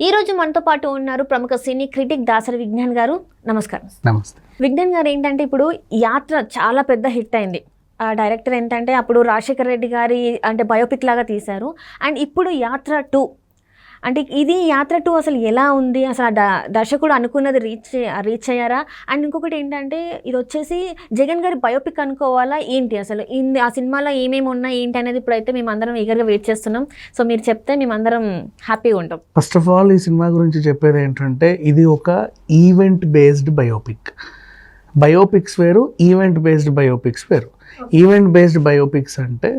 ఈ రోజు మనతో పాటు ఉన్నారు ప్రముఖ సినీ క్రిటిక్ దాసరి విజ్ఞాన్ గారు. నమస్కారం. నమస్తే. విజ్ఞాన్ గారు ఏంటంటే ఇప్పుడు యాత్ర చాలా పెద్ద హిట్ అయింది. ఆ డైరెక్టర్ ఏంటంటే అప్పుడు రాజశేఖర రెడ్డి గారి అంటే బయోపిక్ లాగా తీశారు. అండ్ ఇప్పుడు యాత్ర టూ అంటే ఇది యాత్ర టూ అసలు ఎలా ఉంది? అసలు ఆ దర్శకుడు అనుకున్నది రీచ్ రీచ్ అయ్యారా? అండ్ ఇంకొకటి ఏంటంటే ఇది వచ్చేసి జగన్ గారి బయోపిక్ అనుకోవాలా ఏంటి అసలు? ఆ సినిమాలో ఏమేమి ఉన్నాయి ఏంటి అనేది ఇప్పుడైతే మేము అందరం ఈగర్గా వెయిట్ చేస్తున్నాం. సో మీరు చెప్తే మేము అందరం హ్యాపీగా ఉంటాం. ఫస్ట్ ఆఫ్ ఆల్ ఈ సినిమా గురించి చెప్పేది ఏంటంటే ఇది ఒక ఈవెంట్ బేస్డ్ బయోపిక్. బయోపిక్స్ వేరు ఈవెంట్ బేస్డ్ బయోపిక్స్ వేరు. ఈవెంట్ బేస్డ్ బయోపిక్స్ అంటే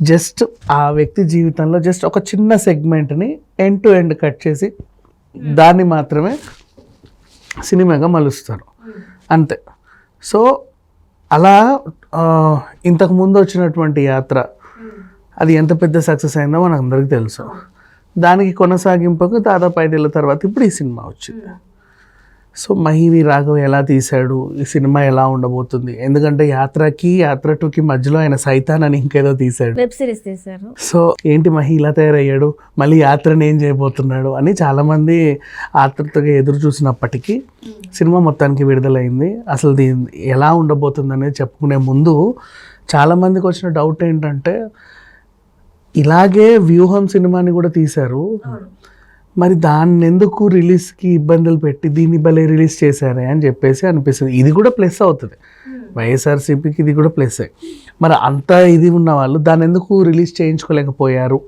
జస్ట్ ఆ వ్యక్తి జీవితంలో జస్ట్ ఒక చిన్న సెగ్మెంట్ని ఎండ్ టు ఎండ్ కట్ చేసి దాన్ని మాత్రమే సినిమాగా మలుస్తారు. అంతే. సో అలా ఇంతకుముందు ఇంతకు ముందు వచ్చినటువంటి యాత్ర అది ఎంత పెద్ద సక్సెస్ అయిందో మనకు అందరికీ తెలుసు. దానికి కొనసాగింపుకు దాదాపు ఐదేళ్ళ తర్వాత ఇప్పుడు ఈ సినిమా వచ్చింది. సో మహివి రాఘవ్ ఎలా తీశాడు? ఈ సినిమా ఎలా ఉండబోతుంది? ఎందుకంటే యాత్రకి యాత్ర టూకి మధ్యలో ఆయన సైతాన్ అని ఇంకేదో తీశాడు. వెబ్ సిరీస్ తీశారు. సో ఏంటి మహి ఇలా తయారయ్యాడు? మళ్ళీ యాత్రని ఏం చేయబోతున్నాడు? అని చాలామంది ఆతృతగా ఎదురు చూసినప్పటికీ సినిమా మొత్తానికి విడుదలైంది. అసలు దీని ఎలా ఉండబోతుంది అనేది చెప్పుకునే ముందు చాలామందికి వచ్చిన డౌట్ ఏంటంటే ఇలాగే వ్యూహం సినిమాని కూడా తీశారు. మరి దాన్ని ఎందుకు రిలీజ్కి ఇబ్బందులు పెట్టి దీన్ని భలే రిలీజ్ చేశారే అని చెప్పేసి అనిపిస్తుంది. ఇది కూడా ప్లస్ అవుతుంది. వైఎస్ఆర్సీపీకి ఇది కూడా ప్లస్ మరి అంత ఇది ఉన్న వాళ్ళు దాన్ని ఎందుకు రిలీజ్ చేయించుకోలేకపోయారు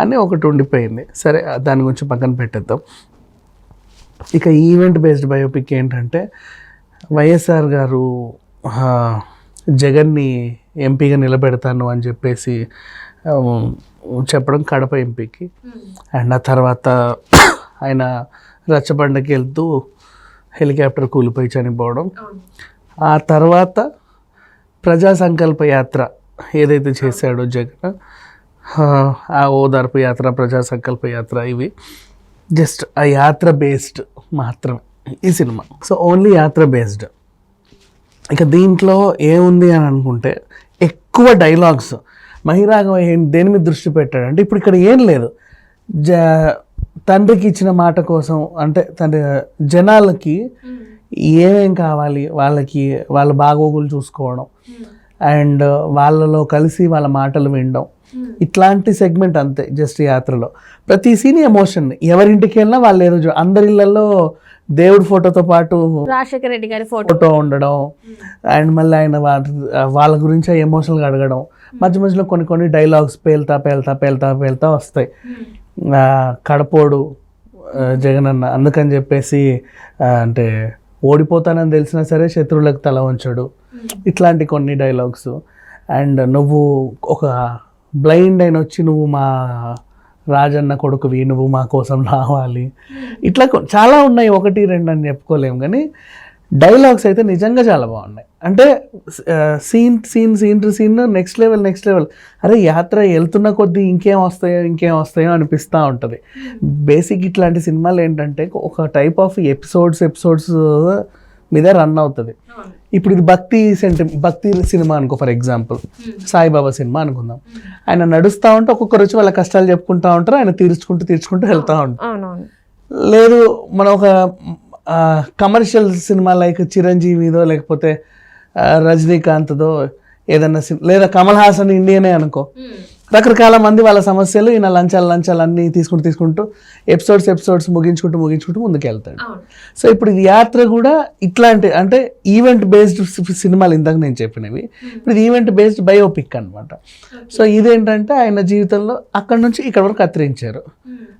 అని ఒకటి ఉండిపోయింది. సరే దాని గురించి పక్కన పెట్టేద్దాం. ఇక ఈవెంట్ బేస్డ్ బయోపిక్ ఏంటంటే వైఎస్ఆర్ గారు జగన్ని ఎంపీగా నిలబెడతాను అని చెప్పేసి చెప్పడం కడప ఎంపీకి. అండ్ ఆ తర్వాత ఆయన రచ్చబండకి వెళ్తూ హెలికాప్టర్ కూలిపోయి చనిపోవడం. ఆ తర్వాత ప్రజా సంకల్ప యాత్ర ఏదైతే చేశాడో జగన్ ఆ, ఆ ఓదార్పు యాత్ర ప్రజా సంకల్ప యాత్ర ఇవి. జస్ట్ ఆ యాత్ర బేస్డ్ మాత్రమే ఈ cinema. So only Yatra based. ఇక దీంట్లో ఏముంది అని అనుకుంటే ఎక్కువ డైలాగ్స్ మహిరాగం ఏం దేని మీద దృష్టి పెట్టాడు? అంటే ఇప్పుడు ఇక్కడ ఏం లేదు. జ తండ్రికి ఇచ్చిన మాట కోసం అంటే తండ్రి జనాలకి ఏమేం కావాలి? వాళ్ళకి వాళ్ళ బాగోగులు చూసుకోవడం. అండ్ వాళ్ళలో కలిసి వాళ్ళ మాటలు వినడం. ఇట్లాంటి సెగ్మెంట్ అంతే జస్ట్ యాత్రలో. ప్రతి సీన్ ఎమోషన్. ఎవరింటికి వెళ్ళినా వాళ్ళు ఏదో చూ- అందరి దేవుడి ఫోటోతో పాటు రాజశేఖర రెడ్డి గారి ఫోటో. ఉండడం అండ్ మళ్ళీ ఆయన వాళ్ళ గురించి ఎమోషనల్గా అడగడం. మధ్య మధ్యలో కొన్ని కొన్ని డైలాగ్స్ పేల్తా పేల్తా పేల్తా పేల్తా వస్తాయి. కడపోడు జగన్ అన్న అందుకని చెప్పేసి అంటే ఓడిపోతానని తెలిసినా సరే శత్రువులకు తల వంచడు. ఇట్లాంటి కొన్ని డైలాగ్స్ అండ్ నువ్వు ఒక బ్లైండ్ అయిన వచ్చి నువ్వు మా రాజన్న కొడుకు నువ్వు మా కోసం రావాలి. ఇట్లా చాలా ఉన్నాయి ఒకటి రెండు అని చెప్పుకోలేము కానీ డైలాగ్స్ అయితే నిజంగా చాలా బాగున్నాయి. అంటే scene scene scene to scene next level next level. అరే యాత్ర వెళ్తున్న కొద్దీ ఇంకేం వస్తాయో ఇంకేం వస్తాయో అనిపిస్తూ ఉంటుంది. బేసిక్ ఇట్లాంటి సినిమాలు ఏంటంటే ఒక టైప్ ఆఫ్ ఎపిసోడ్స్ ఎపిసోడ్స్ మీద రన్ అవుతుంది. ఇప్పుడు ఇది భక్తి సెంటి భక్తి సినిమా అనుకో ఫర్ ఎగ్జాంపుల్. సాయిబాబా సినిమా అనుకుందాం. ఆయన నడుస్తూ ఉంటే ఒక్కొక్కరు వచ్చి వాళ్ళ కష్టాలు చెప్పుకుంటూ ఉంటారు ఆయన తీర్చుకుంటూ తీర్చుకుంటూ వెళ్తూ ఉంటారు. లేదు మనం ఒక కమర్షియల్ సినిమా లైక్ చిరంజీవిదో లేకపోతే రజనీకాంత్దో ఏదన్నా సినిమా లేదా కమల్ హాసన్ ఇండియనే అనుకో. రకరకాల మంది వాళ్ళ సమస్యలు ఈయన లంచాలు లంచాలు అన్నీ తీసుకుంటూ తీసుకుంటూ ఎపిసోడ్స్ ఎపిసోడ్స్ ముగించుకుంటూ ముగించుకుంటూ ముందుకు వెళ్తాడు సో ఇప్పుడు ఇది యాత్ర కూడా ఇట్లాంటి అంటే ఈవెంట్ బేస్డ్ సినిమాలు ఇందాక నేను చెప్పినవి. ఇప్పుడు ఇది ఈవెంట్ బేస్డ్ బయోపిక్ అనమాట సో ఇదేంటంటే ఆయన జీవితంలో అక్కడ నుంచి ఇక్కడ వరకు కత్తిరించారు.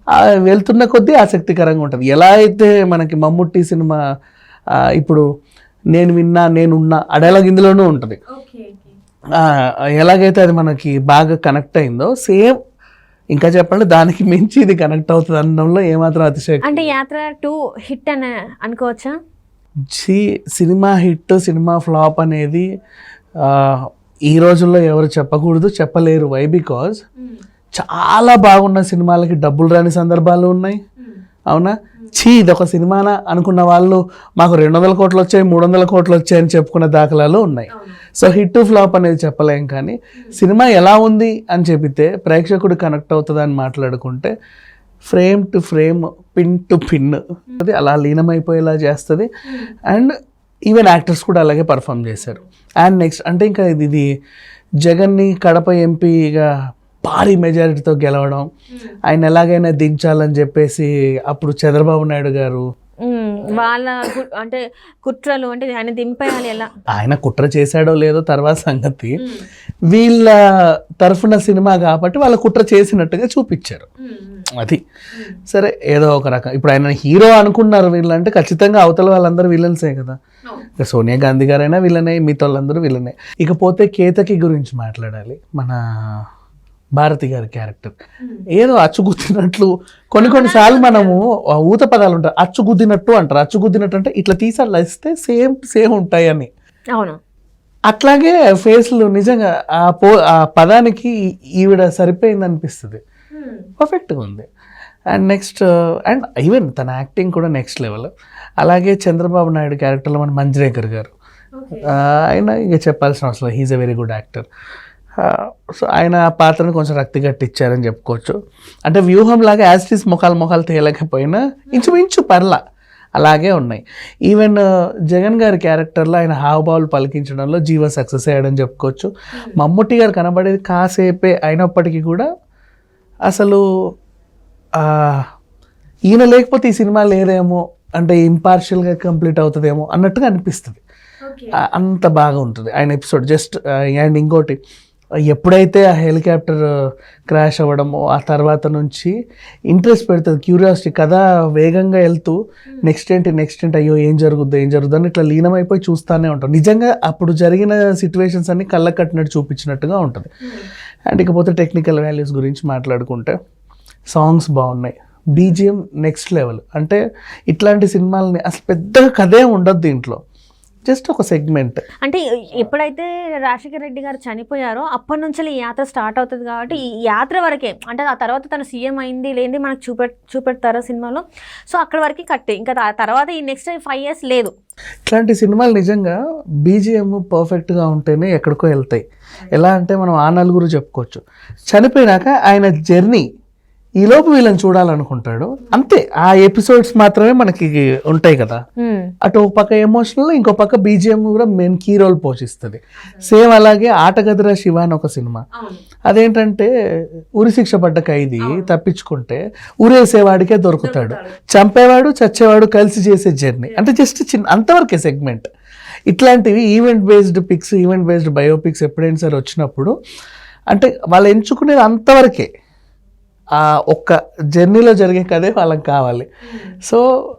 ఆ వెళ్తున్న కొద్దీ ఆసక్తికరంగా ఉంటుంది. ఎలా అయితే మనకి మమ్ముట్టి సినిమా ఇప్పుడు నేను విన్నా నేను ఉన్నా ఆ డైలాగ్ ఇందులోనూ ఉంటుంది. ఎలాగైతే అది మనకి బాగా కనెక్ట్ అయిందో సేమ్ ఇంకా చెప్పండి దానికి మించి ఇది కనెక్ట్ అవుతుంది అనడంలో ఏమాత్రం అతిశయం అంటే యాత్ర టూ హిట్ అని అనుకోవచ్చా? చి సినిమా హిట్ సినిమా ఫ్లాప్ అనేది ఈ రోజుల్లో ఎవరు చెప్పకూడదు చెప్పలేరు. వై బికాజ్ చాలా బాగున్న సినిమాలకి డబ్బులు రాని సందర్భాలు ఉన్నాయి. అవునా? ఛీ ఇది ఒక సినిమానా అనుకున్న వాళ్ళు మాకు రెండు వందల కోట్లు వచ్చాయి మూడు వందల కోట్లు వచ్చాయని చెప్పుకున్న దాఖలాలు ఉన్నాయి. సో హిట్ ఫ్లాప్ అనేది చెప్పలేం కానీ సినిమా ఎలా ఉంది అని చెబితే ప్రేక్షకుడు కనెక్ట్ అవుతుంది అని మాట్లాడుకుంటే frame to frame pin to pin అది అలా లీనమైపోయేలా చేస్తుంది. అండ్ ఈవెన్ యాక్టర్స్ కూడా అలాగే పర్ఫామ్ చేశారు. అండ్ నెక్స్ట్ అంటే ఇంకా ఇది ఇది జగన్ని కడప ఎంపీగా భారీ మెజారిటీతో గెలవడం. ఆయన ఎలాగైనా దించాలని చెప్పేసి అప్పుడు చంద్రబాబు నాయుడు గారు. మ్మ్. వాళ్ళ అంటే కుట్రలు అంటే ఆయన దింపేయాలి ఎలా? ఆయన కుట్ర చేశాడో లేదో తర్వాత సంగతి. వీళ్ళ తరఫున సినిమా కాబట్టి వాళ్ళ కుట్ర చేసినట్టుగా చూపించారు. అది. సరే ఏదో ఒక రకం ఇప్పుడు ఆయన హీరో అనుకున్నారు వీళ్ళంటే ఖచ్చితంగా అవతల వాళ్ళందరూ విలన్సే కదా. ఇక సోనియా గాంధీ గారైనా వీళ్ళనే మిగతా వాళ్ళందరూ వీళ్ళనే ఇకపోతే కేతకి గురించి మాట్లాడాలి. మన భారతి గారి క్యారెక్టర్. ఏదో అచ్చుగుద్దినట్లు కొన్ని కొన్నిసార్లు మనము ఊత పదాలు ఉంటాయి అచ్చుగుద్దినట్టు అంటారు. అచ్చుగుద్దినట్టు అంటే ఇట్లా తీసి ఇస్తే సేమ్ సేమ్ ఉంటాయని అవును. అట్లాగే ఫేస్లు నిజంగా ఆ పో ఆ పదానికి ఈవిడ సరిపోయింది అనిపిస్తుంది. పర్ఫెక్ట్గా ఉంది. అండ్ నెక్స్ట్ అండ్ ఈవెన్ తన యాక్టింగ్ కూడా నెక్స్ట్ లెవెల్. అలాగే చంద్రబాబు నాయుడు క్యారెక్టర్లో మన మంజ్రేకర్ గారు. ఆయన ఇక చెప్పాల్సిన అవసరం he is a very good actor. So ఆయన ఆ పాత్రను కొంచెం రక్తి కట్టించారని చెప్పుకోవచ్చు. అంటే వ్యూహం లాగా యాజ్ ఇట్ ఈస్ మొఖాలు మొఖాలు తేలకపోయినా ఇంచుమించు పర్లా అలాగే ఉన్నాయి. ఈవెన్ జగన్ గారి క్యారెక్టర్లో ఆయన హావభావాలు పలికించడంలో జీవ సక్సెస్ అయ్యాడని చెప్పుకోవచ్చు. మమ్ముట్టి గారు కనబడేది కాసేపే అయినప్పటికీ కూడా అసలు ఈయన లేకపోతే ఈ సినిమా లేదేమో అంటే ఇంపార్షియల్గా కంప్లీట్ అవుతుందేమో అన్నట్టుగా అనిపిస్తుంది. అంత బాగా ఉంటుంది. ఆయన ఎపిసోడ్ జస్ట్ అండ్ ఇంకోటి ఎప్పుడైతే ఆ హెలికాప్టర్ క్రాష్ అవ్వడమో ఆ తర్వాత నుంచి ఇంట్రెస్ట్ పెడుతుంది. క్యూరియాసిటీ కథ వేగంగా వెళ్తూ నెక్స్ట్ ఏంటి నెక్స్ట్ ఏంటి అయ్యో ఏం జరుగుద్దో ఏం జరుగుద్దో అని ఇట్లా లీనమైపోయి చూస్తూనే ఉంటాం. నిజంగా అప్పుడు జరిగిన సిచ్యువేషన్స్ అన్ని కళ్ళకు కట్టినట్టు చూపించినట్టుగా ఉంటుంది. అండ్ ఇకపోతే టెక్నికల్ వాల్యూస్ గురించి మాట్లాడుకుంటే సాంగ్స్ బాగున్నాయి. BGM next level. అంటే ఇట్లాంటి సినిమాలని అసలు పెద్దగా కథే ఉండదు దీంట్లో. జస్ట్ ఒక సెగ్మెంట్. అంటే ఎప్పుడైతే రాజశేఖర రెడ్డి గారు చనిపోయారో అప్పటి నుంచి ఈ యాత్ర స్టార్ట్ అవుతుంది కాబట్టి ఈ యాత్ర వరకే అంటే ఆ తర్వాత తను సీఎం అయింది లేనిది మనకు చూపె చూపెడతారు సినిమాలో? సో అక్కడ వరకు కట్టే ఇంకా ఆ తర్వాత ఈ నెక్స్ట్ ఫైవ్ ఇయర్స్ లేదు. ఇట్లాంటి సినిమాలు నిజంగా బీజిఎం పర్ఫెక్ట్గా ఉంటేనే ఎక్కడికో వెళ్తాయి. ఎలా అంటే మనం ఆ నలుగురు చెప్పుకోవచ్చు. చనిపోయినాక ఆయన జర్నీ ఈలోపు వీళ్ళని చూడాలనుకుంటాడు. అంతే ఆ ఎపిసోడ్స్ మాత్రమే మనకి ఉంటాయి కదా. అటు ఒక పక్క ఎమోషనల్ ఇంకో పక్క బీజిఎం కూడా మెయిన్ కీ రోల్ పోషిస్తుంది. సేమ్ అలాగే ఆటగదిరా శివ అని ఒక సినిమా. అదేంటంటే ఉరి శిక్ష పడ్డ ఖైదీ తప్పించుకుంటే ఉరేసేవాడికే దొరుకుతాడు. చంపేవాడు చచ్చేవాడు కలిసి చేసే జర్నీ అంటే జస్ట్ చిన్న అంతవరకే సెగ్మెంట్ ఇట్లాంటివి event based pics event based biopics ఎప్పుడైనా సరే వచ్చినప్పుడు అంటే వాళ్ళు ఎంచుకునేది అంతవరకే. ఆ ఒక్క జర్నీలో జరిగే కథే వాళ్ళకి కావాలి. సో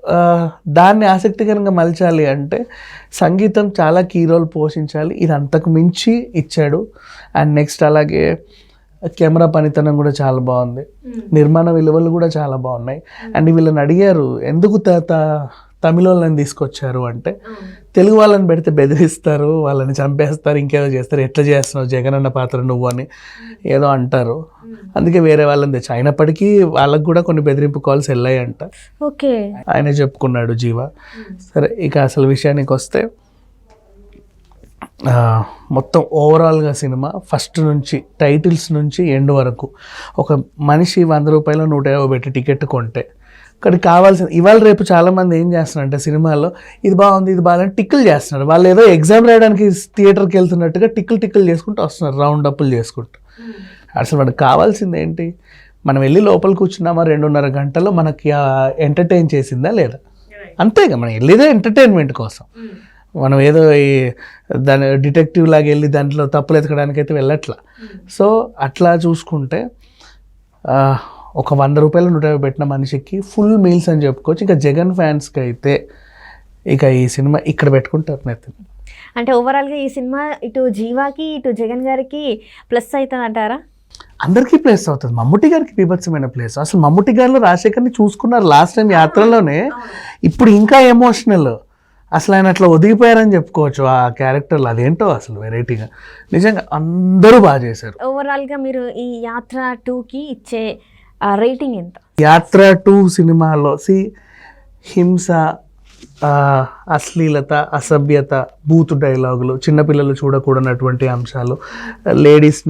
దాన్ని ఆసక్తికరంగా మలచాలి అంటే సంగీతం చాలా కీ రోల్ పోషించాలి. ఇది అంతకు మించి ఇచ్చాడు. అండ్ నెక్స్ట్ అలాగే కెమెరా పనితనం కూడా చాలా బాగుంది. నిర్మాణ విలువలు కూడా చాలా బాగున్నాయి. అండ్ వీళ్ళని అడిగారు ఎందుకు త- త- తమిళ వాళ్ళని తీసుకొచ్చారు అంటే తెలుగు వాళ్ళని పెడితే బెదిరిస్తారు వాళ్ళని చంపేస్తారు ఇంకేదో చేస్తారు. ఎట్లా చేస్తున్నావు జగన్ అన్న పాత్ర నువ్వు అని ఏదో అంటారు. అందుకే వేరే వాళ్ళని తెచ్చి అయినప్పటికీ వాళ్ళకు కూడా కొన్ని బెదిరింపు కాల్స్ వెళ్ళాయంట. ఓకే. ఆయనే చెప్పుకున్నాడు జీవ. సరే ఇక అసలు విషయానికి వస్తే మొత్తం ఓవరాల్గా సినిమా ఫస్ట్ నుంచి టైటిల్స్ నుంచి ఎండ్ వరకు ఒక మనిషి వంద రూపాయలు నూట యాభై పెట్టి టికెట్ కొంటే అక్కడికి కావాల్సిన ఇవాళ రేపు చాలామంది ఏం చేస్తున్నారంటే సినిమాల్లో ఇది బాగుంది ఇది బాగాలని టిక్కులు చేస్తున్నారు. వాళ్ళు ఏదో ఎగ్జామ్ రాయడానికి థియేటర్కి వెళ్తున్నట్టుగా టిక్కులు టిక్కులు చేసుకుంటూ వస్తున్నారు రౌండ్ అప్పులు చేసుకుంటూ. అసలు మనకు కావాల్సింది ఏంటి? మనం వెళ్ళి లోపల కూర్చున్నామా రెండున్నర గంటలో మనకి ఎంటర్టైన్ చేసిందా లేదా? అంతేగా మనం వెళ్ళేదే ఎంటర్టైన్మెంట్ కోసం. మనం ఏదో ఈ దాని డిటెక్టివ్ లాగా వెళ్ళి దాంట్లో తప్పులు ఎతకడానికి అయితే వెళ్ళట్లా సో అట్లా చూసుకుంటే ఒక వంద రూపాయలు నూట యాభై పెట్టిన మనిషికి ఫుల్ మీల్స్ అని చెప్పుకోవచ్చు. ఇంకా జగన్ ఫ్యాన్స్కి అయితే ఇక ఈ సినిమా ఇక్కడ పెట్టుకుంటారు నెత్తిన అంటే ఓవరాల్గా ఈ సినిమా ఇటు జీవాకి ఇటు జగన్ గారికి ప్లస్ అవుతుంది అంటారా అందరికీ ప్లేస్ అవుతుంది. మమ్ముటి గారికి బీభత్సమైన ప్లేస్ అసలు మమ్ముటి గారిలో రాజశేఖర్ని చూసుకున్నారు లాస్ట్ టైం యాత్రలోనే. ఇప్పుడు ఇంకా ఎమోషనల్ అసలు ఆయన అట్లా ఒదిగిపోయారని చెప్పుకోవచ్చు ఆ క్యారెక్టర్లు అదేంటో అసలు వెరైటీగా నిజంగా అందరూ బాగా చేశారు. ఓవరాల్గా మీరు ఈ యాత్ర టూకి ఇచ్చే రేటింగ్ ఎంత? యాత్ర టూ సినిమాలో సి హింస ఆ, అశ్లీలత అసభ్యత బూత్ డైలాగులు చిన్నపిల్లలు చూడకూడనటువంటి అంశాలు లేడీస్ని